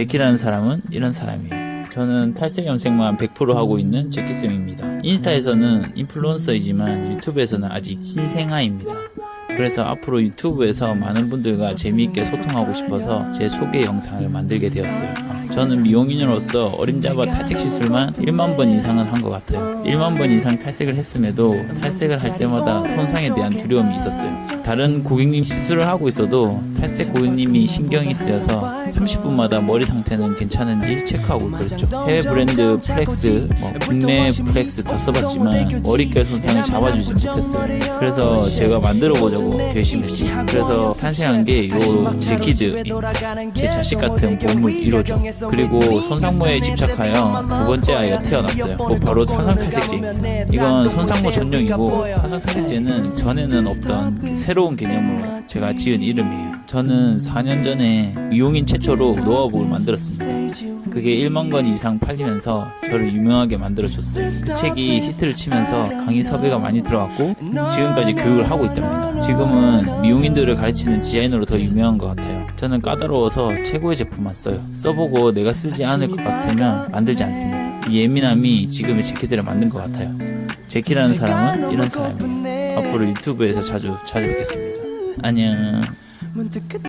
제키라는 사람은 이런 사람이에요. 저는 탈색 염색만 100% 하고 있는 제키쌤입니다. 인스타에서는 인플루언서이지만 유튜브에서는 아직 신생아입니다. 그래서 앞으로 유튜브에서 많은 분들과 재미있게 소통하고 싶어서 제 소개 영상을 만들게 되었어요. 저는 미용인으로서 어림잡아 탈색 시술만 1만 번 이상은 한 것 같아요. 1만 번 이상 탈색을 했음에도 탈색을 할 때마다 손상에 대한 두려움이 있었어요. 다른 고객님 시술을 하고 있어도 탈색 고객님이 신경이 쓰여서 30분마다 머리 상태는 괜찮은지 체크하고 그랬죠. 해외 브랜드 플렉스, 뭐 국내 플렉스 다 써봤지만 머릿결 손상을 잡아주지 못했어요. 그래서 제가 만들어보자고 결심했지. 그래서 탄생한 게 요 제키드, 제 자식 같은 보물 1호죠. 그리고 손상모에 집착하여 두 번째 아이가 태어났어요. 뭐 바로 사상 탈색제입니다. 이건 손상모 전용이고 사상 탈색제는 전에는 없던 그 새로운 개념으로 제가 지은 이름이에요. 저는 4년 전에 미용인 최초로 노화복을 만들었습니다. 그게 1만 권 이상 팔리면서 저를 유명하게 만들어줬어요. 그 책이 히트를 치면서 강의 섭외가 많이 들어왔고 지금까지 교육을 하고 있답니다. 지금은 미용인들을 가르치는 디자이너로 더 유명한 것 같아요. 저는 까다로워서 최고의 제품만 써요. 써보고 내가 쓰지 않을 것 같으면 만들지 않습니다. 이 예민함이 지금의 제키들을 만든 것 같아요. 제키라는 사람은 이런 사람이에요. 앞으로 유튜브에서 자주 찾아뵙겠습니다. 안녕.